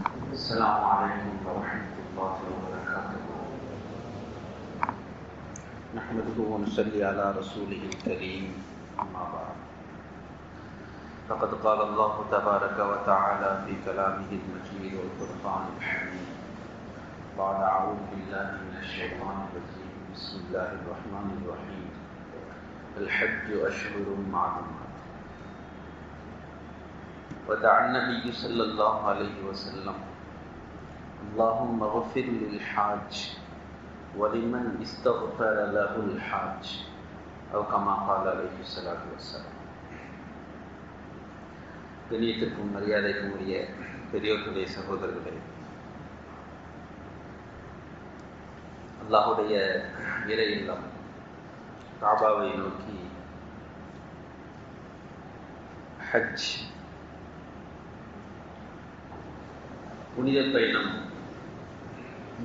السلام عليكم ورحمة الله وبركاته. نحمده ونصلي على رسوله الكريم. أما بعد. فقد قال الله تبارك وتعالى في كلامه المجيد والفرقان الحميد. بعد أعوذ بالله من الشيطان الرجيم. بسم الله الرحمن الرحيم. الحج أشهر معلومات. ودعا النبي صلى الله عليه وسلم اللهم اغفر للحاج ولمن استغفر له الحاج أو كما قال عليه الصلاة والسلام கண்ணியத்திற்கும் மரியாதைக்கும் உரிய பெரியோர்களே சகோதரர்களே அல்லாஹுடைய இறை இல்லம் காபாவை நோக்கி ஹஜ் புனித பயணம்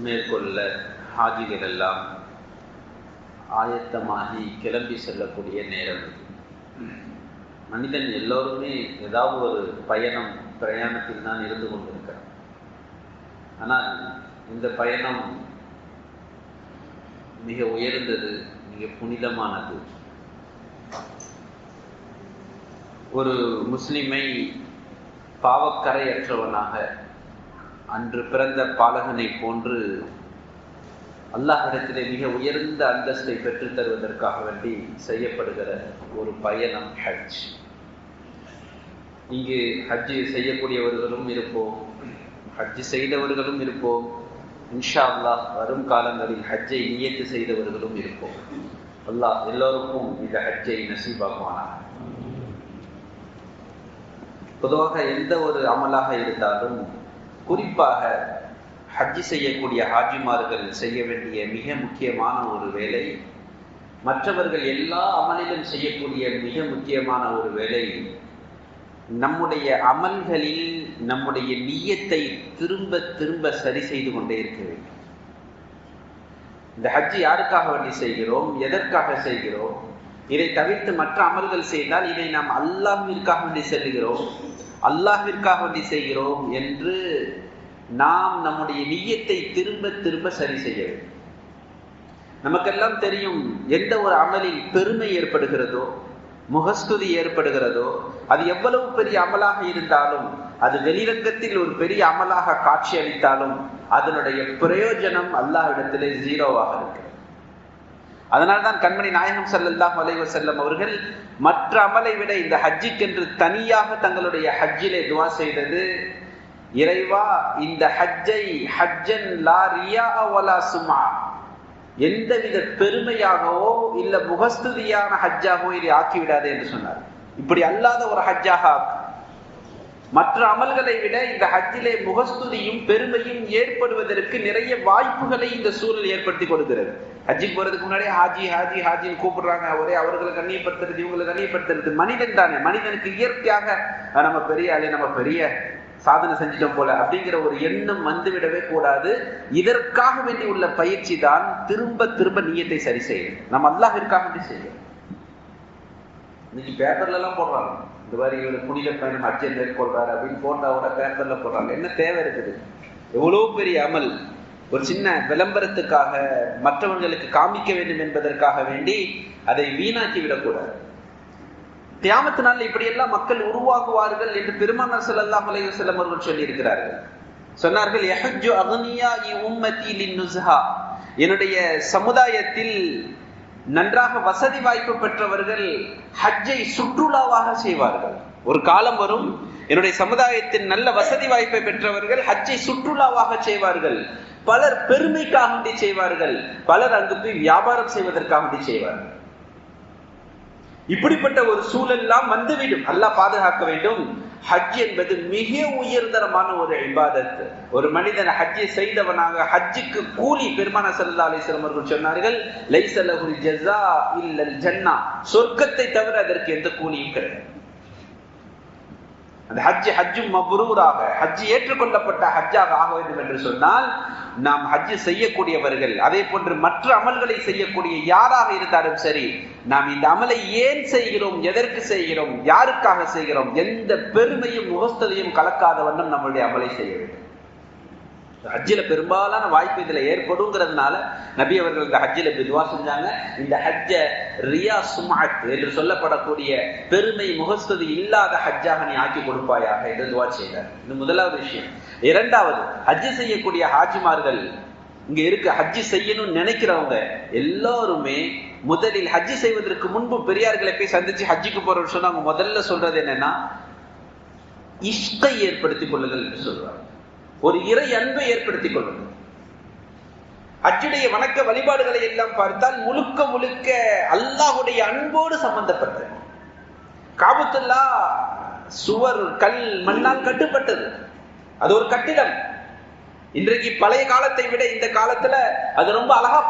மேற்கொள்ள ஹாஜிகள் எல்லாம் ஆயத்தமாகி கிளம்பி செல்லக்கூடிய நேரம் இது. மனிதன் எல்லோருமே ஏதாவது ஒரு பயணம் பிரயாணத்தில் தான் இருந்து கொண்டிருக்கிறான். ஆனால் இந்த பயணம் மிக உயர்ந்தது மிக புனிதமானது. ஒரு முஸ்லிமை பாவக்கரையற்றவனாக அன்று பிறந்த பாலகனை போன்று அல்லாஹிடத்திலே மிக உயர்ந்த அந்தஸ்தை பெற்றுத் தருவதற்காக வேண்டி செய்யப்படுகிற ஒரு பயணம் ஹஜ். இங்கு ஹஜ்ஜு செய்யக்கூடியவர்களும் இருப்போம் ஹஜ்ஜு செய்தவர்களும் இருப்போம். இன்ஷா அல்லாஹ் வரும் காலங்களில் ஹஜ்ஜை நியத்து செய்தவர்களும் இருப்போம். அல்லாஹ் எல்லோருக்கும் இந்த ஹஜ்ஜை நசீபாகுவானா பொதுவாக எந்த ஒரு அமலாக இருந்தாலும் குறிப்பாக ஹஜ்ஜி செய்யக்கூடிய ஹாஜிமார்கள் செய்ய வேண்டிய மிக முக்கியமான ஒரு வேலை மற்றவர்கள் எல்லா அமலிலும் செய்யக்கூடிய மிக முக்கியமான ஒரு வேலை நம்முடைய அமல்களில் நம்முடைய நீயத்தை திரும்ப திரும்ப சரி செய்து கொண்டே இருக்க வேண்டும். இந்த ஹஜ்ஜி யாருக்காக வேண்டி செய்கிறோம்? எதற்காக செய்கிறோம்? இதை தவிர்த்து மற்ற அமல்கள் செய்தால் இதை நாம் அல்லாமிற்காக வேண்டி செல்கிறோம் அல்லாஹிற்காக வேண்டி செய்கிறோம் என்று நாம் நம்முடைய நீயத்தை திரும்ப திரும்ப சரி செய்ய வேண்டும். நமக்கெல்லாம் தெரியும் எந்த ஒரு அமலில் பெருமை ஏற்படுகிறதோ முகஸ்துதி ஏற்படுகிறதோ அது எவ்வளவு பெரிய அமலாக இருந்தாலும் அது வெளிரங்கத்தில் ஒரு பெரிய அமலாக காட்சி அளித்தாலும் அதனுடைய பிரயோஜனம் அல்லாஹ் இடத்திலே ஜீரோவாக இருக்கிறது அதனால்தான் கண்மணி நாயகம் சல்லாஹ் அலைவர் செல்லம் அவர்கள் மற்ற அமலை விட இந்த ஹஜ்ஜிக்கென்று தனியாக தங்களுடைய ஹஜ்ஜிலே துவா செய்தது இறைவா இந்த ஹஜ்ஜை ஹஜ்ஜன் லா ரியா வலா சுமா எந்தவித பெருமையாகவோ இல்ல முகஸ்துதியான ஹஜ்ஜாகவோ இதை ஆக்கிவிடாதே என்று சொன்னார். இப்படி அல்லாத ஒரு ஹஜ்ஜாக மற்ற அமல்களை விட இந்த ஹஜ்ஜிலே முகஸ்துதியும் பெருமையும் ஏற்படுவதற்கு நிறைய வாய்ப்புகளை இந்த சூழல் ஏற்படுத்தி கொடுக்கிறது ஹஜ்ஜிக்கு போறதுக்கு முன்னாடி ஹாஜி ஹாஜி ஹாஜின்னு கூப்பிடுறாங்க. ஒரே அவர்களை கண்ணியப்படுத்துறது இவங்களை கண்ணியப்படுத்துறது மனிதன் தானே. மனிதனுக்கு இயற்கையாக நம்ம பெரிய ஆளே நம்ம பெரிய சாதனை செஞ்சிட்டோம் போல அப்படிங்கிற ஒரு எண்ணம் வந்துவிடவே கூடாது. இதற்காக வேண்டி உள்ள பயிற்சி தான் திரும்ப திரும்ப நீயத்தை சரி செய்யும் நம்ம அல்லாஹிற்காக வேண்டி செய்யும் இன்னைக்கு பேப்பர்ல எல்லாம் போடுறாங்க. இந்த மாதிரி இவர் புனித பயணம் அச்சை மேற்கொள்றாரு அப்படின்னு போட்டாவோட பேப்பர்ல போடுறாங்க. என்ன தேவை இருக்குது? எவ்வளவு பெரிய அமல். ஒரு சின்ன விளம்பரத்துக்காக மற்றவர்களுக்கு காமிக்க வேண்டும் என்பதற்காக வேண்டி அதை வீணாக்கி விடக்கூடாது. தியாமத்து நாள் இப்படி எல்லாம் மக்கள் உருவாகுவார்கள் என்று பெருமானார் செல்லல்லாம் அலைய செல்லம் அவர்கள் சொல்லியிருக்கிறார்கள். சொன்னார்கள் இ என்னுடைய சமுதாயத்தில் நன்றாக வசதி வாய்ப்பு பெற்றவர்கள் ஹஜ்ஜை சுற்றுலாவாக செய்வார்கள். ஒரு காலம் வரும் என்னுடைய சமுதாயத்தில் நல்ல வசதி வாய்ப்பை பெற்றவர்கள் ஹஜ்ஜை சுற்றுலாவாக செய்வார்கள். பலர் பெருமைக்காக செய்வார்கள். பலர் அங்கு போய் வியாபாரம் செய்வதற்காக செய்வார்கள். இப்படிப்பட்ட ஒரு சூழல்லாம் வந்துவிடும். அல்லாஹ் பாதுகாக்க வேண்டும். ஹஜ் என்பது மிக உயர்தரமான ஒரு இபாதத்து. ஒரு மனிதன் ஹஜ்ஜை செய்தவனாக ஹஜ்ஜுக்கு கூலி பெருமான சல்லா அலிஸ்லம் அவர்கள் சொன்னார்கள் லைசலகுல் ஜஸா இல்லல் ஜன்னா. சொர்க்கத்தை தவிர அதற்கு எந்த கூலியும் கிடையாது. அந்த ஹஜ் ஹஜ்ஜும் மப்ரூராக ஹஜ் ஏற்றுக்கொள்ளப்பட்ட ஹஜ்ஜாக ஆக வேண்டும் என்று சொன்னால் நாம் ஹஜ்ஜு செய்யக்கூடியவர்கள் அதே போன்று மற்ற அமல்களை செய்யக்கூடிய யாராக இருந்தாலும் சரி நாம் இந்த அமலை ஏன் செய்கிறோம் எதற்கு செய்கிறோம் யாருக்காக செய்கிறோம் எந்த பெருமையும் முகஸ்தலையும் கலக்காத வண்ணம் நம்மளுடைய அமலை செய்ய வேண்டும். ஹஜ்ஜில பெரும்பாலான வாய்ப்பு இதுல ஏற்படுங்கிறதுனால நபி அவர்கள் இந்த ஹஜ்ஜில துவா செஞ்சாங்க. இந்த ஹஜ்ஜ ரியா சுமாத் என்று சொல்லப்படக்கூடிய பெருமை முகஸ்துதி இல்லாத ஹஜ்ஜாக நீ ஆக்கி கொடுப்பாயாக என்று துவா செய்தார். இது முதலாவது விஷயம். இரண்டாவது ஹஜ்ஜு செய்யக்கூடிய ஹாஜிமார்கள் இங்க இருக்க. ஹஜ்ஜி செய்யணும்னு நினைக்கிறவங்க எல்லாருமே முதலில் ஹஜ்ஜு செய்வதற்கு முன்பு பெரியார்களை போய் சந்திச்சு ஹஜ்ஜிக்கு போறவர் சொன்னா அவங்க முதல்ல சொல்றது என்னன்னா இஷ்டை ஏற்படுத்திக் கொள்ளுங்கள் என்று சொல்றாங்க. ஒரு இறை அன்பை ஏற்படுத்திக் கொள்வது. அச்சுடைய வணக்க வழிபாடுகளை எல்லாம் பார்த்தால் முழுக்க முழுக்க அல்லாஹுடைய அன்போடு சம்பந்தப்பட்டது. காபத்துல்லா சுவர் கல் மண்ணால் கட்டுப்பட்டது. அது ஒரு கட்டிடம். இன்றைக்கு பழைய காலத்தை விட இந்த காலத்துல அது ரொம்ப அழகா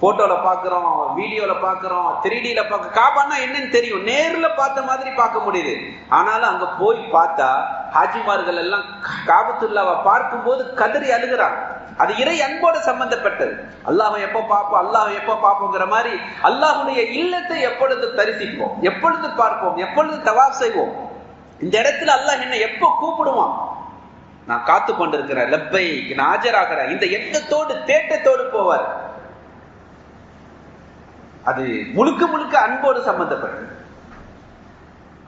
பாக்குறோம் போட்டோல பாக்குறோம் வீடியோல பாக்குறோம் த்ரீடியில பார்க்க காபான்னா என்னன்னு தெரியும். நேர்ல பார்த்த மாதிரி பார்க்க முடியுது. ஆனாலும் அங்க போய் பார்த்தா ஹாஜிமார்கள் எல்லாம் காபத்துல்லாவை பார்க்கும் போது கதறி அழுகிறாங்க. அது இறை அன்போட சம்பந்தப்பட்டது. அல்லாஹ் எப்ப பார்ப்போம் அல்லாஹ் எப்ப பார்ப்போங்கிற மாதிரி அல்லாஹுடைய இல்லத்தை எப்பொழுது தரிசிப்போம் எப்பொழுது பார்ப்போம் எப்பொழுது தவாப் செய்வோம்? இந்த இடத்துல அல்லாஹ் என்ன எப்ப கூப்பிடுவான்? நான் காத்து கொண்டிருக்கிறேன் லப்பை நான் ஆஜராகிறேன். இந்த எண்ணத்தோடு தேட்டத்தோடு போவார். அது முழுக்க முழுக்க அன்போடு சம்பந்தப்பட்டது.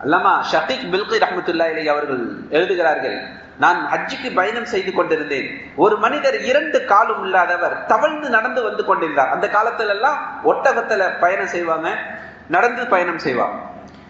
அல்லாமா ஷபீக் பில்கி ரஹமத்துல்லா இலை அவர்கள் எழுதுகிறார்கள் நான் ஹஜ்ஜுக்கு பயணம் செய்து கொண்டிருந்தேன். ஒரு மனிதர் இரண்டு காலும் இல்லாதவர் தவழ்ந்து நடந்து வந்து கொண்டிருந்தார். அந்த காலத்துல எல்லாம் ஒட்டகத்துல பயணம் செய்வாங்க நடந்து பயணம் செய்வாங்க.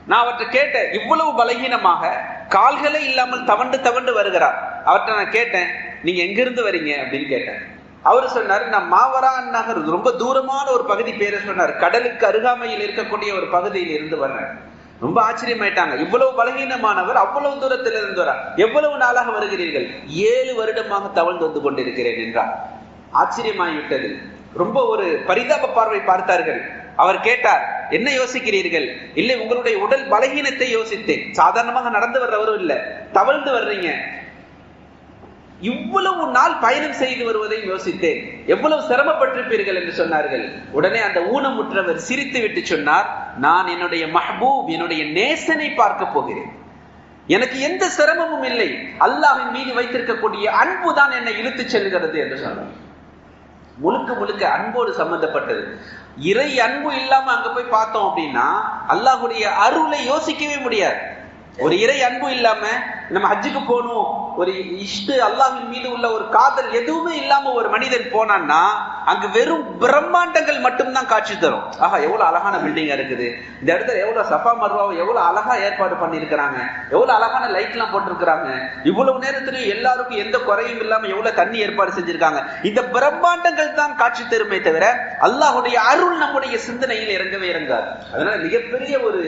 நான் அவற்றை கேட்டேன் இவ்வளவு பலகீனமாக கால்களே இல்லாமல் தவண்டு தவண்டு வருகிறார். அவற்றை நான் கேட்டேன் நீங்க எங்கிருந்து வரீங்க? அப்படின்னு கேட்டேன். அவர் சொன்னார் நான் மாவரா நகர் ரொம்ப தூரமான ஒரு பகுதி பேரை சொன்னார். கடலுக்கு அருகாமையில் இருக்கக்கூடிய ஒரு பகுதியில் இருந்து வர்றேன் ரொம்ப ஆச்சரியமாயிட்டாங்க. இவ்வளவு பலகீனமானவர் அவ்வளவு தூரத்தில் இருந்து வரா எவ்வளவு நாளாக வருகிறீர்கள்? ஏழு வருடமாக தவழ்ந்து வந்து கொண்டிருக்கிறேன் என்றார். ஆச்சரியமாகிவிட்டது ரொம்ப ஒரு பரிதாப பார்வை பார்த்தார்கள். அவர் கேட்டார் என்ன யோசிக்கிறீர்கள்? இல்லை உங்களுடைய உடல் பலகீனத்தை யோசித்தேன். சாதாரணமாக நடந்து வர்றவரும் இல்ல. தவழ்ந்து வர்றீங்க. இவ்வளவு நாள் பயணம் செய்து வருவதை யோசித்தேன். எவ்வளவு சிரமப்பட்டிருப்பீர்கள் என்று சொன்னார்கள். உடனே அந்த ஊனமுற்றவர் சிரித்து விட்டு சொன்னார் நான் என்னுடைய மஹபூப் என்னுடைய நேசனை பார்க்க போகிறேன். எனக்கு எந்த சிரமமும் இல்லை. அல்லாஹின் மீது வைத்திருக்கக்கூடிய அன்பு தான் என்னை இழுத்து செல்கிறது என்று சொன்னார். முழுக்க முழுக்க அன்போடு சம்பந்தப்பட்டது. இறை அன்பு இல்லாம அங்க போய் பார்த்தோம் அப்படின்னா அல்லாஹுடைய அருளை யோசிக்கவே முடியாது. ஒரு இறை அன்பு இல்லாம நம்ம ஹஜ்ஜுக்கு போகணும் ஒரு இஷ்டு அல்லாஹின் மீது உள்ள ஒரு காதல் எதுவுமே இல்லாம ஒரு மனிதன் போனான்னா அங்க வெறும் பிரம்மாண்டங்கள் மட்டும்தான் காட்சி தரும். ஆஹா எவ்வளவு அழகான பில்டிங்கா இருக்குது. இந்த இடத்துல எவ்வளவு சஃபா மர்வாவை எவ்வளவு அழகா ஏற்பாடு பண்ணிருக்கிறாங்க எவ்வளவு அழகான லைட் எல்லாம் போட்டிருக்கிறாங்க. இவ்வளவு நேரத்திலையும் எல்லாருக்கும் எந்த குறையும் இல்லாம எவ்வளவு தண்ணி ஏற்பாடு செஞ்சிருக்காங்க. இந்த பிரம்மாண்டங்கள் தான் காட்சி தருமே தவிர அல்லாஹுடைய அருள் நம்முடைய சிந்தனையில் இறங்கவே இறங்காது. அதனால மிகப்பெரிய ஒரு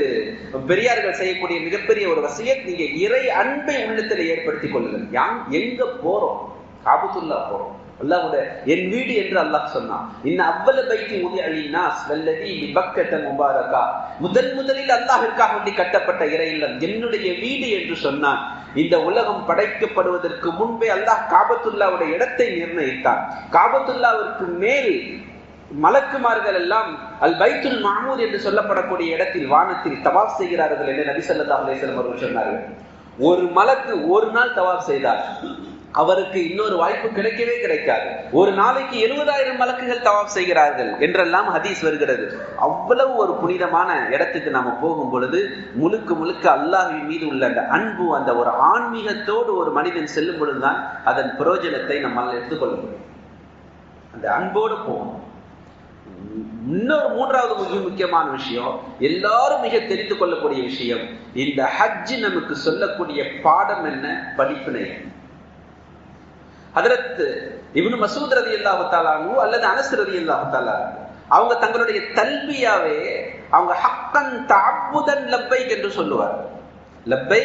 பெரியார்கள் செய்யக்கூடிய மிகப்பெரிய ஒரு வசியத் நீங்க இறை அன்பை உள்ளத்தில் ஏற்படுத்திக் கொள்ளுங்கள். யான் எங்க போறோம்? காபத்துல்லா போறோம். அல்லாஹுடைய என் வீடு என்று அல்லாஹ் சொன்னான். இன்ன அவ்வளவு பைத்தி உதி அழினா வல்லதி பக்கத்த முபாரகா. முதன் முதலில் அல்லாஹிற்காக வேண்டி கட்டப்பட்ட இறையில்லம் என்னுடைய வீடு என்று சொன்னான். இந்த உலகம் படைக்கப்படுவதற்கு முன்பே அல்லாஹ் காபத்துல்லாவுடைய இடத்தை நிர்ணயித்தான். காபத்துல்லாவிற்கு மேல் மலக்குமார்கள் எல்லாம் அல் பைத்துல் மாமூர் என்று சொல்லப்படக்கூடிய இடத்தில் வானத்தில் தவாப் செய்கிறார்கள் என்று நபி சொல்லா அலிஸ்லம் அவர்கள் சொன்னார்கள். ஒரு மலக்கு ஒரு நாள் தவாப் செய்தார். அவருக்கு இன்னொரு வாய்ப்பு கிடைக்கவே கிடைக்காது. ஒரு நாளைக்கு எழுபதாயிரம் மலக்குகள் தவாப் செய்கிறார்கள் என்றெல்லாம் ஹதீஸ் வருகிறது. அவ்வளவு ஒரு புனிதமான இடத்துக்கு நாம போகும் பொழுது முழுக்க முழுக்க அல்லாஹின் மீது உள்ள அந்த அன்பு அந்த ஒரு ஆன்மீகத்தோடு ஒரு மனிதன் செல்லும் பொழுதுதான் அதன் பிரயோஜனத்தை நம்மால் எடுத்துக்கொள்ள முடியும். அந்த அன்போடு போகணும் இன்னொரு மூன்றாவது மிக முக்கியமான விஷயம் எல்லாரும் மிக தெரிந்து கொள்ளக்கூடிய விஷயம் இந்த ஹஜ் நமக்கு சொல்லக்கூடிய பாடம் என்ன? படிப்பினை. அதற்கு இவனு மசூத் ரதி இல்லாஹாலு அல்லது அனஸ் ரதி இல்லாஹாலு அவங்க தங்களுடைய தல்வியாவே அவங்க ஹக்கன் தாக்குதன் லப்பை என்று சொல்லுவார் லப்பை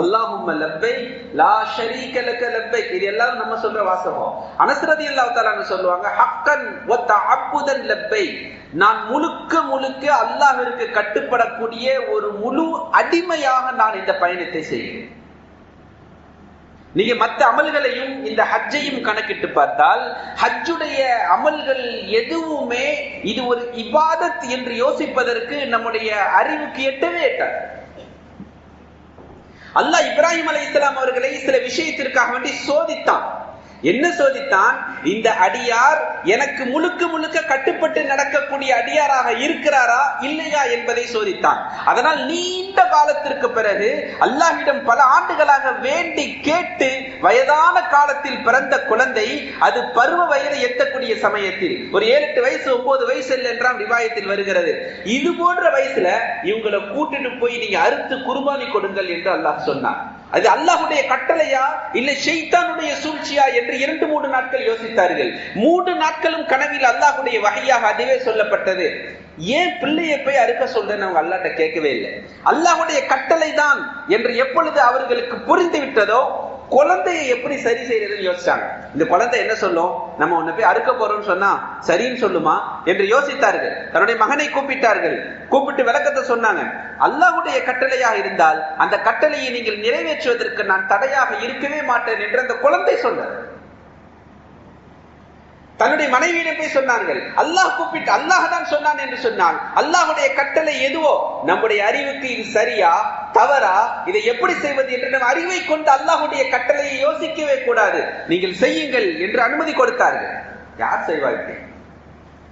அல்லாஹும்ம லப்பை லா ஷரீக லக லப்பை. இது எல்லாரும் நம்ம சொல்ற வாசகம். அனஸ்ரதி அல்லாஹ் தஆலா சொல்லுவாங்க ஹக்கன் வ தஅப்புதன் லப்பை. நான் முழுக்க முழுக்க அல்லாஹ்விற்கு கட்டுப்படக்கூடிய ஒரு முழு அடிமையாக நான் இந்த பயணத்தை செய்கிறேன். நீங்க மற்ற அமல்களையும் இந்த ஹஜ்ஜையும் கணக்கிட்டு பார்த்தால் ஹஜ்ஜுடைய அமல்கள் எதுவுமே இது ஒரு இபாதத் என்று யோசிப்பதற்கு நம்முடைய அறிவுக்கு எட்டவே எட்டாது. அல்லாஹ் இப்ராஹிம் அலி இஸ்லாம் அவர்களை சில விஷயத்திற்காக வேண்டி சோதித்தான். என்ன சோதித்தான்? இந்த அடியார் எனக்கு முழுக்க முழுக்க கட்டுப்பட்டு நடக்கக்கூடிய அடியாராக இருக்கிறாரா இல்லையா என்பதை சோதித்தான். அதனால் நீண்ட காலத்திற்கு பிறகு அல்லாஹ்விடம் பல ஆண்டுகளாக வேண்டி கேட்டு வயதான காலத்தில் பிறந்த குழந்தை அது பருவ வயதை எட்டக்கூடிய சமயத்தில் ஒரு ஏழு எட்டு வயசு ஒன்பது வயசு இல்லை என்றால் ரிவாயத்தில் வருகிறது. இது போன்ற வயசுல இவங்களை கூட்டிட்டு போய் நீங்க அறுத்து குர்பானி கொடுங்கள் என்று அல்லாஹ் சொன்னான். அது அல்லாஹுடைய கட்டளையா? இல்லை ஷெய்தானுடைய சூழ்ச்சியா என்று இரண்டு மூன்று நாட்கள் யோசித்தார்கள். மூன்று நாட்களும் கனவில் அல்லாஹுடைய வகையாக அதுவே சொல்லப்பட்டது. ஏன் பிள்ளையை போய் அறுக்க சொல்றேன்னு அவங்க அல்லாட்ட கேட்கவே இல்லை. அல்லாஹுடைய கட்டளை தான் என்று எப்பொழுது அவர்களுக்கு புரிந்து விட்டதோ குழந்தைய எப்படி சரி செய்யறதுன்னு யோசிச்சாங்க. இந்த குழந்தை என்ன சொல்லும்? நம்ம உன்னை போய் அறுக்க போறோம்னு சொன்னா சரின்னு சொல்லுமா? என்று யோசித்தார்கள். தன்னுடைய மகனை கூப்பிட்டார்கள். கூப்பிட்டு விளக்கத்தை சொன்னாங்க. அல்லாஹுடைய கட்டளையாக இருந்தால் அந்த கட்டளையை நீங்கள் நிறைவேற்றுவதற்கு நான் தடையாக இருக்கவே மாட்டேன் என்று அந்த குழந்தை சொன்னார். தன்னுடைய மனைவியிடம் போய் சொன்னார்கள். அல்லாஹ் கூப்பிட்டு அல்லாஹ் தான் சொன்னான் என்று சொன்னால் அல்லாஹுடைய கட்டளை எதுவோ? நம்முடைய அறிவுக்கு இது சரியா? தவறா? இதை எப்படி செய்வது என்று நம் அறிவை கொண்டு அல்லாஹுடைய கட்டளையை யோசிக்கவே கூடாது. நீங்கள் செய்யுங்கள் என்று அனுமதி கொடுத்தார்கள். யார் செய்வார்கள்?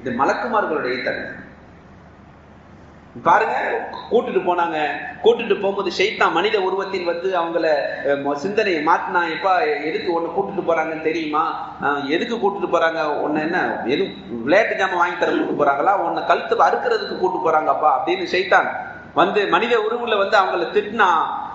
இது மலக்குமார்களுடைய தன்மை பாருங்க கூட்டுட்டு போனாங்க. கூட்டுட்டு போகும்போது ஷைத்தான் மனித உருவத்தில் வந்து அவங்கள சிந்தனையை மாத்தினா எப்பா எதுக்கு ஒன்று கூட்டிட்டு போறாங்கன்னு தெரியுமா? எதுக்கு கூட்டிட்டு போறாங்க? ஒன்னு என்ன எது விளையாட்டு ஜாமான் வாங்கி தர கூட்டு போறாங்களா? ஒன்னு கழுத்து அறுக்கிறதுக்கு கூட்டு போறாங்கப்பா அப்படின்னு ஷைத்தான் வந்து மனித உருவுல வந்து அவங்கள திட்டினா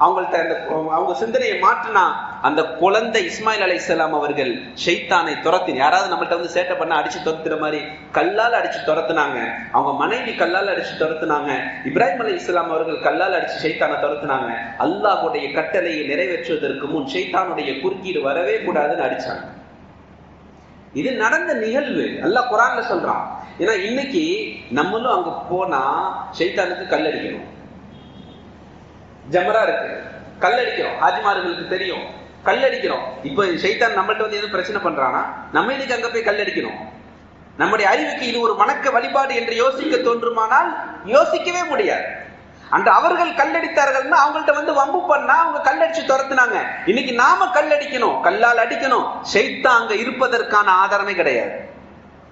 அவங்கள்ட்ட அந்த அவங்க சிந்தனையை மாற்றினா அந்த குழந்தை இஸ்மாயில் அலைஹிஸ்ஸலாம் அவர்கள் ஷெய்தானை துரத்தின் யாராவது நம்மள்ட்ட வந்து சேட்டை பண்ண அடிச்சு துரத்துற மாதிரி கல்லால் அடிச்சு துரத்துனாங்க. அவங்க மனைவி கல்லால் அடிச்சு துரத்துனாங்க. இப்ராஹிம் அலி இஸ்லாம் அவர்கள் கல்லால் அடிச்சு ஷெய்தானை துரத்துனாங்க. அல்லாஹ்வுடைய கட்டளையை நிறைவேற்றுவதற்கு முன் ஷெய்தானுடைய குறுக்கீடு வரவே கூடாதுன்னு அடிச்சாங்க. இது நடந்த நிகழ்வு. நல்லா குரான்ல சொல்றான். ஏன்னா இன்னைக்கு நம்மளும் அங்க போனா சைத்தானுக்கு கல்லடிக்கணும் ஜமரா இருக்கு. கல்லடிக்கிறோம் ஆஜிமார்களுக்கு தெரியும். கல்லடிக்கிறோம் இப்போ ஷைத்தான் நம்மள்ட்ட வந்து எதுவும் பிரச்சனை பண்றானா நம்ம இதுக்கு அங்க போய் கல்லடிக்கணும்? நம்முடைய அறிவுக்கு இது ஒரு வணக்க வழிபாடு என்று யோசிக்க தோன்றுமானால் யோசிக்கவே முடியாது. அன்று அவர்கள் கல்லடித்தார்கள்னா அவங்கள்ட்ட வந்து வம்பு பண்ணா அவங்க கல்லடிச்சு துரத்துனாங்க. இன்னைக்கு நாம கல்லடிக்கணும் கல்லால் அடிக்கணும். ஷைத்தான் அங்க இருப்பதற்கான ஆதாரமே கிடையாது.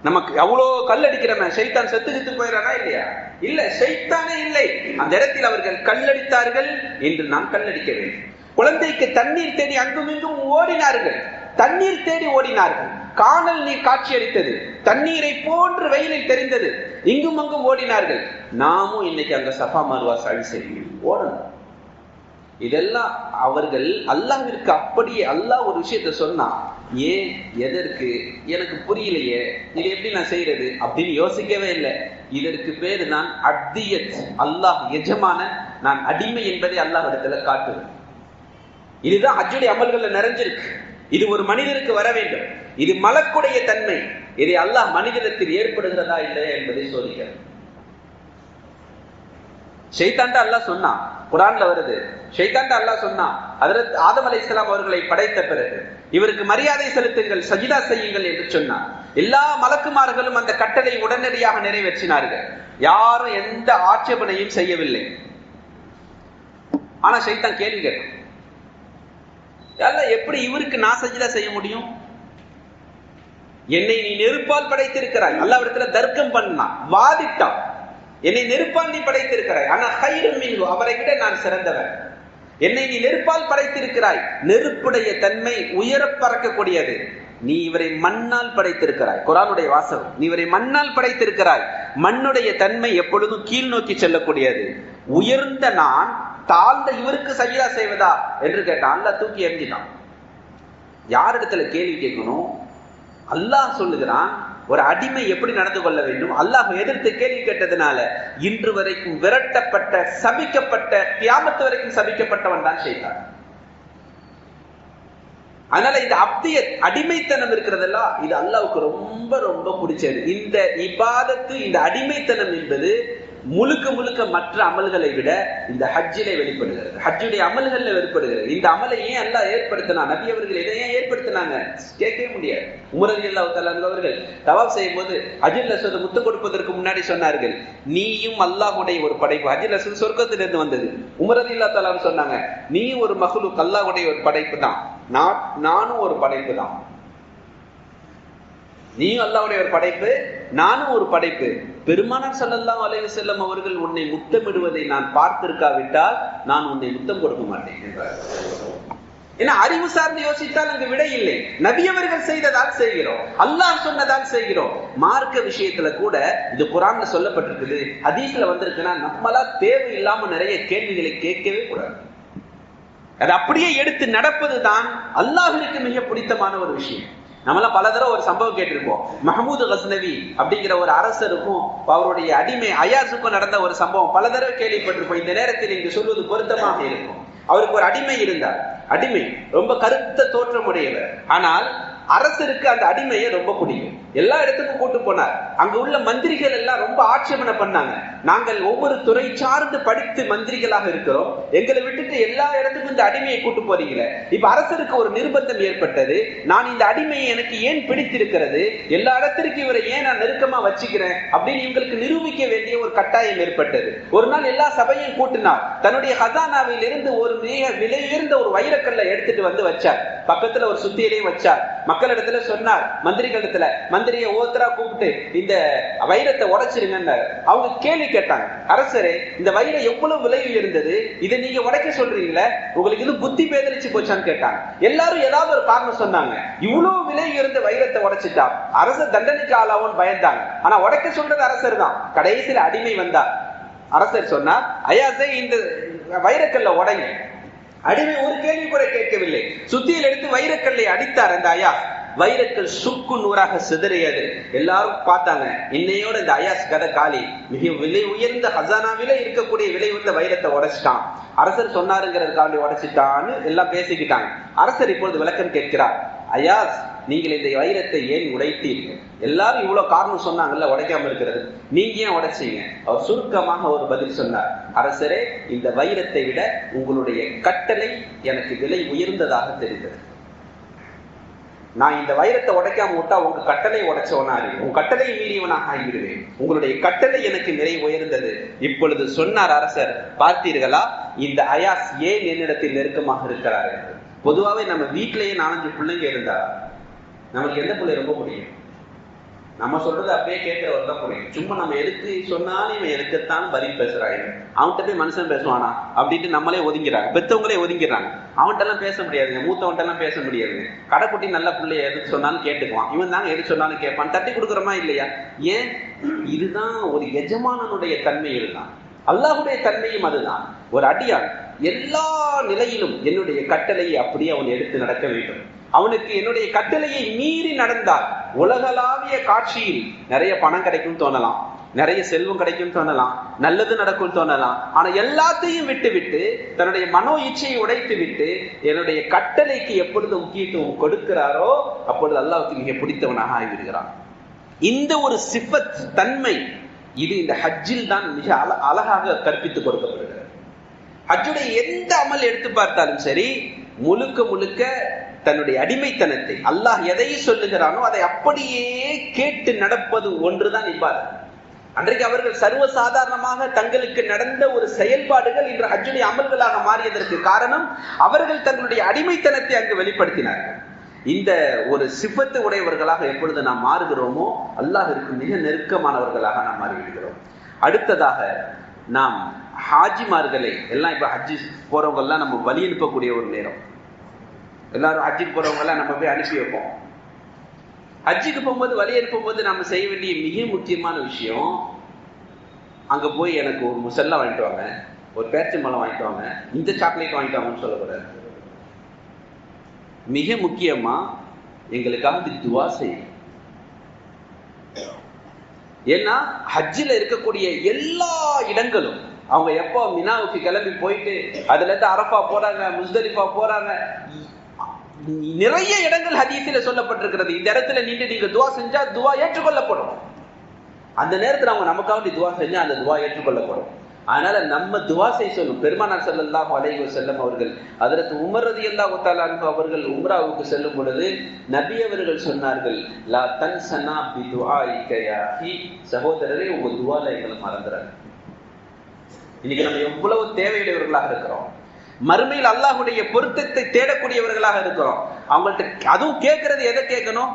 நமக்கு அவ்வளோ அடிக்கிறமே சைத்தான் செத்து செத்து போயிடறானா இல்லையா? இல்ல ஷைத்தானே இல்லை. அந்த இடத்தில் அவர்கள் கல்லடித்தார்கள் என்று நாம் கல்லடிக்க வேண்டும். குழந்தைக்கு தண்ணீர் தேடி அங்கும் இங்கும் ஓடினார்கள். தண்ணீர் தேடி ஓடினார்கள். காணல் நீர் காட்சியளித்தது. தண்ணீரை போன்று வெயிலில் தெரிந்தது. இங்கும் அங்கும் ஓடினார்கள். நாமும் இன்னைக்கு அந்த சஃபா மருவா சாவி செய்யும் ஓடணும். இதெல்லாம் அவர்கள் அல்லாவிற்கு அப்படியே அல்லாஹ் ஒரு விஷயத்த சொன்னா ஏன்? எதற்கு எனக்கு புரியலையே. இது எப்படி நான் செய்யறது அப்படின்னு யோசிக்கவே இல்லை. இதற்கு பேரு நான் அத்தியத். அல்லாஹ் எஜமான நான் அடிமை என்பதை அல்லாஹ் இடத்துல காட்டுவேன் இதுதான் அஜுடைய அமல்கள்ல நிறைஞ்சிருக்கு. இது ஒரு மனிதருக்கு வர வேண்டும். இது மலக்குடைய தன்மை. இதை அல்லாஹ் மனிதனத்தில் ஏற்படுகிறதா இல்லையா என்பதை சோதிக்கிறது ஷெய்தாண்டா அல்லாஹ் சொன்னான் குரான்ல வருது. ஷெய்தாண்டா அல்லாஹ் சொன்னான் அதற்கு ஆதம் அலை இஸ்லாம் அவர்களை படைத்த பிறகு இவருக்கு மரியாதை செலுத்துங்கள் சஜிதா செய்யுங்கள் என்று சொன்னார். எல்லா மலக்குமார்களும் அந்த கட்டளை உடனடியாக நிறைவேற்றினார்கள். யாரும் எந்த ஆட்சேபனையும் செய்யவில்லை. ஆனா ஷைத்தான் கேள்வி கேட்டான். அல்ல எப்படி இவருக்கு நான் சஜிதா செய்ய முடியும்? என்னை நீ நெருப்பால் படைத்திருக்கிறாய். அல்லாவிடத்துல தர்க்கம் பண்ணான் வாதிட்டான் என்னை நெருப்பால் நீ படைத்திருக்கிறாய். ஆனா ஹைரும் மீன் அவரை விட நான் சிறந்தவன். என்னை நீ நெருப்பால் படைத்திருக்கிறாய். நெருப்புடைய தன்மை உயர பறக்கக்கூடியது. நீ இவரை மண்ணால் படைத்திருக்கிறாய். குரானுடைய வாசகம் நீ இவரை மண்ணால் படைத்திருக்கிறாய். மண்ணுடைய தன்மை எப்பொழுதும் கீழ் நோக்கி செல்லக்கூடியது. உயர்ந்த நான் தாழ்ந்த இவருக்கு சஜிதா செய்வதா என்று கேட்டான். அல்லாஹ் தூக்கி எறிஞ்சிட்டான். யாரிடத்துல கேள்வி கேட்கணும்? அல்லாஹ் சொல்லுகிறான் ஒரு அடிமை எப்படி நடந்து கொள்ள வேண்டும்? அல்லாஹ் எதிர்த்து கேள்வி கேட்டதுனால இன்று வரைக்கும் விரட்டப்பட்ட சபிக்கப்பட்ட தியாமத்து வரைக்கும் சபிக்கப்பட்டவன் தான் செய்தான் அதனால இந்த அப்திய அடிமைத்தனம் இருக்கிறதெல்லாம் இது அல்லாவுக்கு ரொம்ப ரொம்ப பிடிச்சது. இந்த இபாதத்து இந்த அடிமைத்தனம் என்பது முழுக்க முழுக்க மற்ற அமல்களை விட இந்த ஹஜ்ஜிலே வெளிப்படுகிறது. ஹஜ்ஜுடைய அமல்களில் வெளிப்படுகிறது. இந்த அமலை ஏன் அல்லா ஏற்படுத்தினா நபி அவர்கள் இதை ஏன் ஏற்படுத்தினாங்க? கேட்கவே முடியாது. உமரதி அல்லாஹ் அவர்கள் தவாப் செய்யும் போது அஜில் அசோத முத்து கொடுப்பதற்கு முன்னாடி சொன்னார்கள். நீயும் அல்லாஹுடைய ஒரு படைப்பு. அஜில் அசோத் சொர்க்கத்திலிருந்து வந்தது. உமரதி இல்லா தாலான்னு சொன்னாங்க நீ ஒரு மகளுக்கு அல்லாஹுடைய ஒரு படைப்பு தான் நான் நானும் ஒரு படைப்பு தான் நீயும் அல்லாவுடைய ஒரு படைப்பு நானும் ஒரு படைப்பு. பெருமானார் ஸல்லல்லாஹு அலைஹி செல்லும் அவர்கள் உன்னை முத்தமிடுவதை நான் பார்த்திருக்காவிட்டால் நான் உன்னை முத்தம் கொடுக்க மாட்டேன் ஏன்னா அறிவு சார்ந்து யோசித்தால் அங்கு விடை இல்லை. நபியவர்கள் செய்ததால் செய்கிறோம். அல்லாஹ் சொன்னதால் செய்கிறோம். மார்க்க விஷயத்துல கூட இது குரான்ல சொல்லப்பட்டிருக்குது. ஹதீஸ்ல வந்திருக்குன்னா நம்மளா தேவையில்லாம நிறைய கேள்விகளை கேட்கவே கூடாது. அது அப்படியே எடுத்து நடப்பது தான் அல்லாஹிற்கு மிக பிடித்தமான ஒரு விஷயம். நம்மளாம் பல தடவை ஒரு சம்பவம் கேட்டிருப்போம். மஹமூது கஸ்னவி அப்படிங்கிற ஒரு அரசருக்கும் அவருடைய அடிமை அயாஸுக்கும் நடந்த ஒரு சம்பவம் பல தடவை கேள்விப்பட்டிருப்போம். இந்த நேரத்தில் இங்கு சொல்வது பொருத்தமாக இருக்கும். அவருக்கு ஒரு அடிமை இருந்தார். அடிமை ரொம்ப கருத்த தோற்றமுடையவர். ஆனால் அரசருக்கு அந்த அடிமையை ரொம்ப பிடிக்கும். எல்லா இடத்துக்கும் கூட்டு போனார். அங்க உள்ள மந்திரிகள் எல்லாம் ரொம்ப ஆட்சேபனை பண்ணாங்க. நாங்கள் ஒவ்வொரு துறை சார்ந்து படித்து மந்திரிகளாக இருக்கிறோம். எங்களை விட்டுட்டு எல்லா இடத்துக்கும் இந்த அடிமையை கூட்டு போறீங்களே? இப்ப அரசருக்கு ஒரு நிர்பந்தம் ஏற்பட்டது. நான் இந்த அடிமையை எனக்கு ஏன் பிடித்திருக்கிறது? எல்லா இடத்திற்கும் இவரை ஏன் நான் நெருக்கமா வச்சுக்கிறேன்? அப்படின்னு இவங்களுக்கு நிரூபிக்க வேண்டிய ஒரு கட்டாயம் ஏற்பட்டது. ஒரு நாள் எல்லா சபையும் கூட்டினார். தன்னுடைய ஹசானாவில் இருந்து ஒரு மிக விலை உயர்ந்த ஒரு வைரக்கல்லை எடுத்துட்டு வந்து வச்சார். பக்கத்துல ஒரு சுத்தியிலையும் வச்சார். மக்களிடத்துல சொன்னார் மந்திரிகளிடத்துல மந்திரியை ஒவ்வொருத்தரா கூப்பிட்டு இந்த வைரத்தை உடைச்சிருங்க அவங்க கேள்வி கேட்டாங்க. அரசரே இந்த வைரம் எவ்வளவு விலை உயர்ந்தது? இதை நீங்க உடைக்க சொல்றீங்களே? உங்களுக்கு இது புத்தி பேதலிச்சு போச்சான்னு கேட்டாங்க. எல்லாரும் ஏதாவது ஒரு காரணம் சொன்னாங்க. இவ்வளவு விலை உயர்ந்த வைரத்தை உடைச்சிட்டா அரசர் தண்டனைக்கு ஆளாவும் பயந்தாங்க. ஆனா உடைக்க சொல்றது அரசர் தான் கடைசியில் அடிமை வந்தார். அரசர் சொன்னார் ஐயாசே இந்த வைரக்கல்ல உடைங்க. அடிமை ஒரு கேள்வி கூட கேட்கவில்லை. சுத்தியில் எடுத்து வைரக்கல்லை அடித்தார் அந்த ஐயா. வைரக்கல் சுக்கு நூறாக சிதறியது. எல்லாரும் பார்த்தாங்க இன்னையோட இந்த அயாஸ் கதை காலி. மிக விலை உயர்ந்த ஹசானாவில இருக்கக்கூடிய விலை உயர்ந்த வைரத்தை உடைச்சிட்டான். அரசர் சொன்னாருங்கிறதுக்காண்டி உடைச்சிட்டான்னு எல்லாம் பேசிக்கிட்டாங்க. அரசர் இப்பொழுது விளக்கம் கேட்கிறார் அயாஸ் நீங்கள் இந்த வைரத்தை ஏன் உடைத்தீர்கள் எல்லாரும் இவ்வளவு காரணம் சொன்னாங்கல்ல உடைக்காம இருக்கிறது. நீங்க ஏன் உடைச்சீங்க? அவர் சுருக்கமாக ஒரு பதில் சொன்னார் அரசரே இந்த வைரத்தை விட உங்களுடைய கட்டளை எனக்கு விலை உயர்ந்ததாக தெரிந்தது. நான் இந்த வைரத்தை உடைக்காம விட்டா உங்க கட்டளை உடைச்சவனா உன் கட்டளை மீறியவனாக ஆகிவிடுவேன். உங்களுடைய கட்டளை எனக்கு நிறை உயர்ந்தது. இப்பொழுது சொன்னார் அரசர் பார்த்தீர்களா? இந்த அயாஸ் ஏன் என்னிடத்தில் நெருக்கமாக இருக்கிறார் பொதுவாகவே நம்ம வீட்டிலேயே நாலஞ்சு பிள்ளைங்க இருந்தா நமக்கு எந்த பிள்ளை ரொம்ப பிடிக்கும்? நம்ம சொல்றது அப்படியே கேட்கிறவர் தான் புரியும் சும்மா நம்ம எதுக்கு சொன்னாலும் இவன் எதுக்குத்தான் பதில் பேசுறாங்க அவன்கிட்ட போய் மனுஷன் பேசுவானா? அப்படின்ட்டு நம்மளே ஒதுங்கிறாங்க. பெத்தவங்களே ஒதுங்கிறாங்க. அவன்கிட்ட எல்லாம் பேச முடியாதுங்க. மூத்தவன்கிட்ட எல்லாம் பேச முடியாதுங்க. கடைக்குட்டி நல்ல பிள்ளைய எதுக்கு சொன்னாலும் கேட்டுக்குவான். இவன் தாங்க எது சொன்னாலும் கேட்பான். தட்டி கொடுக்குறோமா இல்லையா? ஏன்? இதுதான் ஒரு எஜமானனுடைய தன்மை இதுதான். அல்லாஹுடைய தன்மையும் அதுதான். ஒரு அடியான் எல்லா நிலையிலும் என்னுடைய கட்டளையை அப்படியே அவன் எடுத்து நடக்க வேண்டும். அவனுக்கு என்னுடைய கட்டளையை மீறி நடந்தால் உலகளாவிய காட்சியில் நிறைய பணம் கிடைக்கும் தோணலாம். நிறைய செல்வம் கிடைக்கும் தோணலாம். நல்லது நடக்கும் தோணலாம். ஆனா எல்லாத்தையும் விட்டு விட்டு தன்னுடைய மனோ இச்சையை உடைத்து விட்டு என்னுடைய கட்டளைக்கு எப்பொழுது முக்கியத்துவம் கொடுக்கிறாரோ அப்பொழுது அல்லாவுக்கு மிக பிடித்தவனாக ஆகிவிடுகிறான். இந்த ஒரு சிஃபத் தன்மை இது இந்த ஹஜ்ஜில் தான் மிக அழ அழகாக கற்பித்துக் கொடுக்கப்படுகிறது. ஹஜ்ஜுடைய எந்த அமல் எடுத்து பார்த்தாலும் சரி முழுக்க முழுக்க தன்னுடைய அடிமைத்தனத்தை அல்லாஹ் எதை சொல்லுகிறானோ அதை அப்படியே கேட்டு நடப்பது ஒன்றுதான் இவ்வாறு அன்றைக்கு அவர்கள் சர்வ சாதாரணமாக தங்களுக்கு நடந்த ஒரு செயல்பாடுகள் இன்று ஹஜ்ஜுடைய அமல்களாக மாறியதற்கு காரணம் அவர்கள் தங்களுடைய அடிமைத்தனத்தை அங்கு வெளிப்படுத்தினார்கள். இந்த ஒரு சிபத்து உடையவர்களாக எப்பொழுது நாம் மாறுகிறோமோ அல்லாஹிற்கு மிக நெருக்கமானவர்களாக நாம் மாறிவிடுகிறோம். அடுத்ததாக நாம் ஹாஜிமார்களை எல்லாம் இப்ப ஹஜ்ஜி போறவங்க எல்லாம் நம்ம வழி அனுப்பக்கூடிய ஒரு நேரம். எல்லாரும் ஹஜ்ஜுக்கு போறவங்க நம்ம போய் அனுப்பி வைப்போம். ஹஜ்ஜுக்கு போகும்போது வழியே போகும்போது நம்ம செய்ய வேண்டிய மிக முக்கியமான விஷயம் அங்கே போய் எனக்கு ஒரு முசல்லா வாங்கிட்டு வாங்க ஒரு பேச்சம்பழம் வாங்கிட்டு வாங்க இந்த சாக்லேட் வாங்கிட்டு வாங்கன்னு சொல்லக்கூடாது. மிக முக்கியமா எங்களுக்காக துவா செய்யும் ஏன்னா ஹஜ்ஜில் இருக்கக்கூடிய எல்லா இடங்களும் அவங்க எப்போ மினாவுக்கு கிளம்பி போயிட்டு அதுல இருந்து அரஃபா போறாங்க முஸ்தலிஃபா போறாங்க நிறைய இடங்கள் ஹதீஸில் சொல்லப்பட்டிருக்கிறது. இந்த இடத்துல நின்று நீங்க துவா செஞ்சா துவா ஏற்றுக்கொள்ளப்படும். அந்த நேரத்தில் அவங்க நமக்காக துவா செஞ்சா அந்த துவா ஏற்றுக்கொள்ளப்படும். அதனால நம்ம துவா செய்ய சொல்லும் பெருமானார் செல்லல்லாம் அலைஹி செல்லம் அவர்கள் அதற்கு உமர் எல்லா அல்லா அவர்கள் உம்ராவுக்கு செல்லும் பொழுது நபி அவர்கள் சொன்னார்கள் லா தன் சனா பி துஆஇகயாஹி சகோதரரே உங்க துவால எங்களை மறந்துறாங்க இன்னைக்கு நம்ம எவ்வளவு தேவையுடையவர்களாக இருக்கிறோம். மறுமையில் அல்லாஹுடைய பொருத்தத்தை தேடக்கூடியவர்களாக இருக்கிறோம். அவங்கள்ட்ட அதுவும் கேட்கறது எதை கேட்கணும்?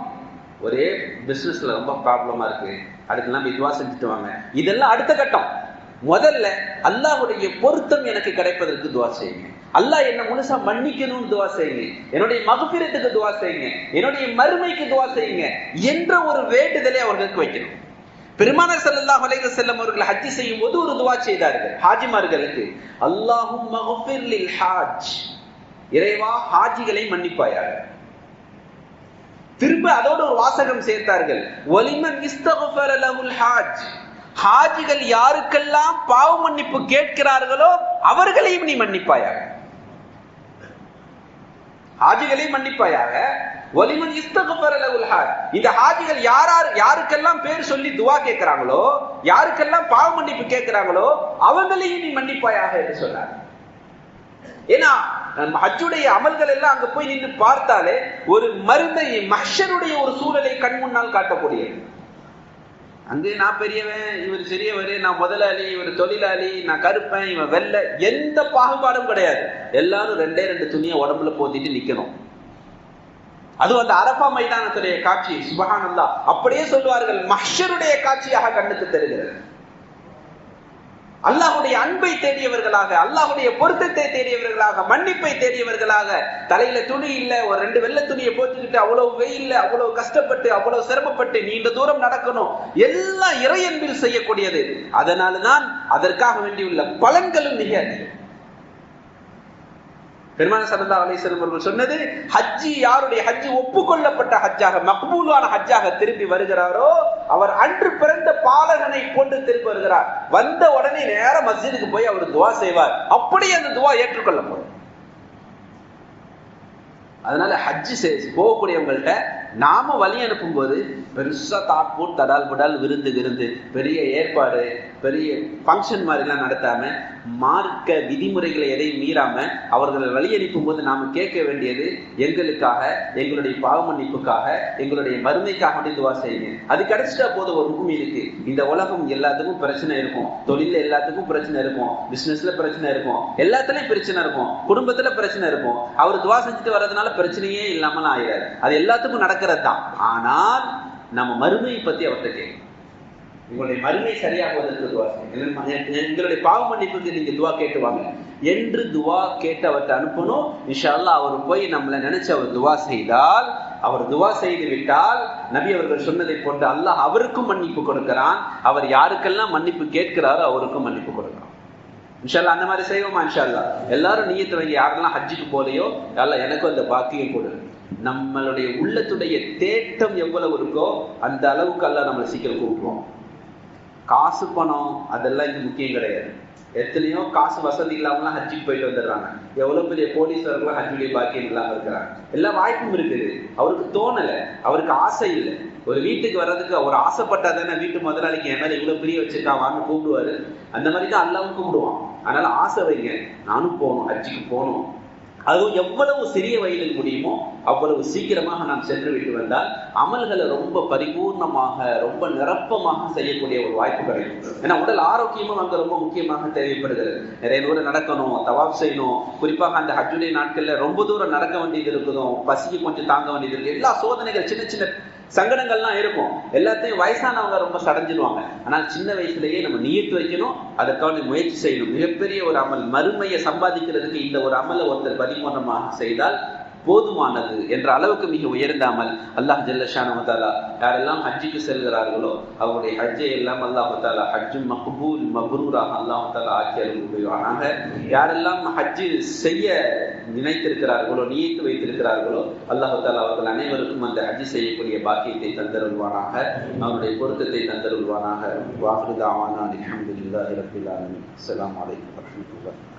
ஒரே பிசினஸ்ல ரொம்ப ப்ராப்ளமா இருக்கு. அதுக்கெல்லாம் போய் செஞ்சுட்டு வாங்க. இதெல்லாம் அடுத்த கட்டம். முதல்ல அல்லாஹ்வுடைய பொருத்தம் எனக்கு கிடைப்பதற்கு துவா செய்யுங்க. அல்லாஹ் என்ன முழுசா மன்னிக்கணும்னு துவா செய்யுங்க. என்னுடைய மகபிரத்துக்கு துவா செய்யுங்க. என்னுடைய மறுமைக்கு துவா செய்யுங்க. என்ற ஒரு வேண்டுதலை அவர்களுக்கு வைக்கணும். பெருமானார் ஸல்லல்லாஹு வலைக செல்லம் அவர்கள் ஹஜ் செய்யும் போது ஒரு துவா செய்தார்கள். ஹாஜிமார்களுக்கு அல்லாஹும் மகஃபிர் ஹாஜ். இறைவா ஹாஜிகளை மன்னிப்பாயாக. திரும்ப அதோட ஒரு வாசகம் சேர்த்தார்கள். ஒலிமன் ஹாஜ். ஹாஜிகள் யாருக்கெல்லாம் பாவ மன்னிப்பு கேட்கிறார்களோ அவர்களையும் நீ மன்னிப்பாயாக. ஹாஜிகளையும் மன்னிப்பாயாக. வலிமன் இஸ்தகுஃபர லஹுல் ஹாஜ். இந்த ஹாஜிகள் யாரார் யாருக்கெல்லாம் பேர் சொல்லி துவா கேட்கிறாங்களோ யாருக்கெல்லாம் பாவ மன்னிப்பு கேட்கிறாங்களோ அவங்களையும் நீ மன்னிப்பாயாக என்று சொன்னார். ஏன்னா ஹஜ்ஜுடைய அமல்கள் எல்லாம் அங்க போய் நின்று பார்த்தாலே ஒரு மருந்தை மஷருடைய ஒரு சூழலை கண் முன்னால் காட்டக்கூடியது. அங்கே நான் பெரியவன் இவர் சிறியவர் நான் முதலாளி இவர் தொழிலாளி நான் கருப்பேன் இவன் வெள்ளை எந்த பாகுபாடும் கிடையாது. எல்லாரும் ரெண்டே ரெண்டு துணியை உடம்புல போத்திட்டு நிக்கணும். அதுவும் அந்த அரபா மைதானத்துடைய காட்சி சுபஹானல்லா. அப்படியே சொல்வார்கள் மஹருடைய காட்சியாக கண்ணுக்கு தெரிகிறது. அல்லாஹுடைய அன்பை தேடியவர்களாக அல்லாஹுடைய பொருத்தத்தை தேடியவர்களாக மன்னிப்பை தேடியவர்களாக தலையில துணி இல்ல ஒரு ரெண்டு வெள்ளை துணியை போட்டுக்கிட்டு அவ்வளவு வெயில்ல அவ்வளவு கஷ்டப்பட்டு அவ்வளவு சிரமப்பட்டு நீண்ட தூரம் நடக்கணும். எல்லாம் இறையன்பில் செய்யக்கூடியது. அதனால்தான் அதற்காக வேண்டியுள்ள பலன்களும் மிக அதிகம். பெருமான சல்லா அலிஸ்லம் அவர்கள் சொன்னது ஹஜ்ஜி யாருடைய ஹஜ்ஜி? ஒப்புக்கொள்ளப்பட்ட ஹஜ்ஜாக மக்பூலான ஹஜ்ஜாக திரும்பி வருகிறாரோ அவர் அன்று பிறந்த பாலகனை கொண்டு திரும்பி வருகிறார். வந்த உடனே நேர மஸ்ஜிதுக்கு போய் அவர் துவா செய்வார். அப்படியே அந்த துவா ஏற்றுக்கொள்ளப்படும். அதனால ஹஜ்ஜி போகக்கூடியவங்கள்ட்ட நாம வழி அனுப்பும்போது பெருசா தாட் தடால் புடால் விருந்து விருந்து பெரிய ஏற்பாடு பெரிய ஃபங்க்ஷன் மாதிரிலாம் நடத்தாம மார்க்க விதிமுறைகளை எதையும் மீறாம அவர்களை வழி அனுப்பும் போது நாம கேட்க வேண்டியது எங்களுக்காக எங்களுடைய பாவ மன்னிப்புக்காக எங்களுடைய மருமைக்காக வேண்டி துவா செய்யுங்க. அது கிடைச்சிட்டா போதும் ஒரு முகமீனுக்கு இந்த உலகம் எல்லாத்துக்கும் பிரச்சனை இருக்கும். தொழில எல்லாத்துக்கும் பிரச்சனை இருக்கும். பிசினஸ்ல பிரச்சனை இருக்கும். எல்லாத்துலயும் பிரச்சனை இருக்கும். குடும்பத்துல பிரச்சனை இருக்கும். அவர் துவா செஞ்சுட்டு வர்றதுனால பிரச்சனையே இல்லாமல் ஆயிடாது அது எல்லாத்துக்கும் நடக்கிறது தான் ஆனால் நம்ம மறுமையை பத்தி அவர்கிட்ட கேட்கணும் உங்களுடைய மறுமை சரியாகுவதற்கு துவா எங்களுடைய பாவ மன்னிப்புக்கு நீங்க துவா கேட்டு வாங்க. என்று துவா கேட்டு அவர்கிட்ட அனுப்பணும். இன்ஷால்லா அவர் போய் நம்மளை நினைச்சு அவர் துவா செய்தால் அவர் துவா செய்து விட்டால் நபி அவர்கள் சொன்னதை போன்று அல்லாஹ் அவருக்கும் மன்னிப்பு கொடுக்கிறான். அவர் யாருக்கெல்லாம் மன்னிப்பு கேட்கிறாரோ அவருக்கும் மன்னிப்பு கொடுக்கிறான். இன்ஷால்லா அந்த மாதிரி செய்வோமா இன்ஷால்லா எல்லாரும் நீயத்து வைங்க யாரெல்லாம் ஹஜ்ஜுக்கு போலையோ எல்லாம் எனக்கும் அந்த பாக்கியம் கொடு. நம்மளுடைய உள்ளத்துடைய தேட்டம் எவ்வளவு இருக்கோ அந்த அளவுக்கு எல்லாம் நம்மளை சீக்கிரம் கூப்பிடுவோம் காசு பணம் அதெல்லாம் இங்கே முக்கியம் கிடையாது. எத்தனையோ காசு வசதி இல்லாமலாம் ஹஜ்ஜுக்கு போயிட்டு வந்துடுறாங்க. எவ்வளவு பெரிய கோடீஸ்வரர்களும் ஹஜ்ஜுடைய பாக்கியம் இல்லாம இருக்கிறாங்க. எல்லா வாய்ப்பும் இருக்குது. அவருக்கு தோணல. அவருக்கு ஆசை இல்லை. ஒரு வீட்டுக்கு வர்றதுக்கு அவர் ஆசைப்பட்டா தானே வீட்டு முதலாளிக்கு என் மேல இவ்வளவு பிரிய வச்சுருக்கா வாங்க கூப்பிடுவாரு. அந்த மாதிரி தான் அல்லாவும் கூப்பிடுவான். அதனால ஆசை வைங்க. நானும் போகணும் ஹஜ்ஜுக்கு போகணும். அதுவும் எவ்வளவு சிறிய வயதில் முடியுமோ அவ்வளவு சீக்கிரமாக நாம் சென்று விட்டு வந்தால் அமல்களை ரொம்ப பரிபூர்ணமாக ரொம்ப நிரப்பமாக செய்யக்கூடிய ஒரு வாய்ப்பு கிடைக்கும். ஏன்னா உடல் ஆரோக்கியமும் அங்கே ரொம்ப முக்கியமாக தேவைப்படுகிறது. நிறைய தூரம் நடக்கணும் தவாப் செய்யணும். குறிப்பாக அந்த ஹஜ்ஜுடைய நாட்களில் ரொம்ப தூரம் நடக்க வேண்டியது இருக்கணும் பசிக்கு கொஞ்சம் தாங்க வேண்டியது இருக்கு. எல்லா சோதனைகள் சின்ன சின்ன சங்கடங்கள்லாம் இருக்கும். எல்லாத்தையும் வயசானவங்க ரொம்ப சடைஞ்சிடுவாங்க ஆனால் சின்ன வயசுலயே நம்ம நீட்டு வைக்கணும் அதற்கான முயற்சி செய்யணும். மிகப்பெரிய ஒரு அமல். மறுமையை சம்பாதிக்கிறதுக்கு இந்த ஒரு அமலை ஒருத்தர் பரிமாணமாக செய்தால் போதுமானது என்ற அளவுக்கு மிக உயர்ந்தாமல் அல்லாஹ் ஜல்லஷானுமத்தாலா யாரெல்லாம் ஹஜ்ஜுக்கு செல்கிறார்களோ அவருடைய ஹஜ்ஜை எல்லாம் அல்லாஹத்தாலா ஹஜ்ஜு மஹபூல் மப்ரூராக அல்லாஹு தாலா ஆக்கி அருள்புரிவானாக யாரெல்லாம் ஹஜ்ஜு செய்ய நினைத்திருக்கிறார்களோ நியத்து வைத்திருக்கிறார்களோ அல்லாஹு தாலா அவர்கள் அனைவருக்கும் அந்த ஹஜ்ஜு செய்யக்கூடிய பாக்கியத்தை தந்தருள்வானாக. அவருடைய பொருத்தத்தை தந்தருள்வானாக. வாஹிருதாவானா அலமதுல்லாஹி ரபில் ஆலமின். அஸ்ஸலாமு அலைக்கும்